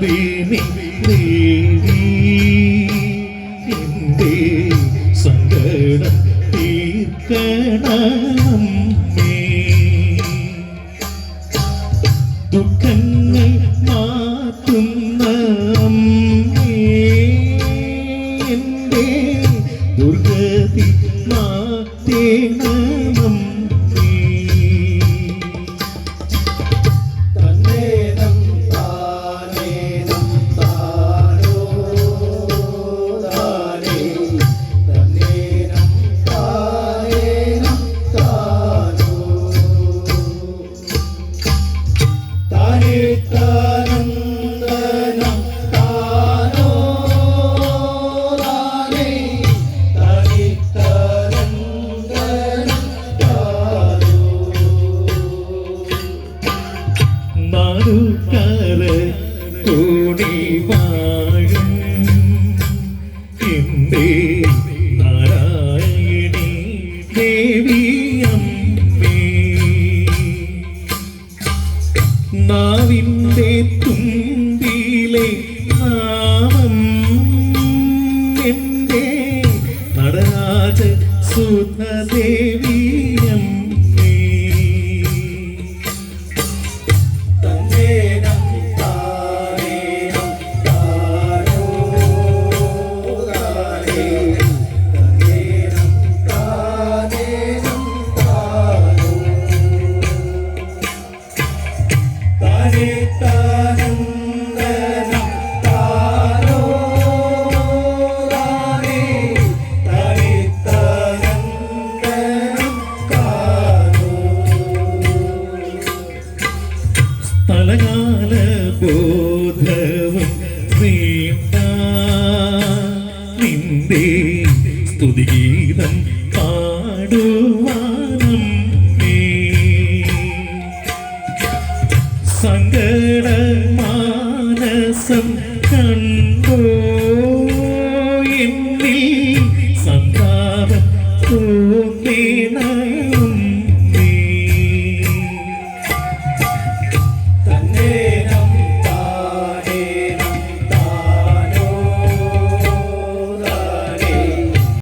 ദേവി എന്റെ സങ്കടം തീർക്കണം എന്റെ ദുർഗതി മാറ്റേണമമ്മേ. കൂടി വാഴും എന്റെ നാരായണി ദേവിയമ്മേ നാവിന്റെ തുമ്പിലെ നാമം എന്റെ നടരാജ സുധദേവിയമ്മേ ബോധവും വേണ്ട നിന്റെ സ്തുതിഗീതം സന്താപം തോന്നേണമേ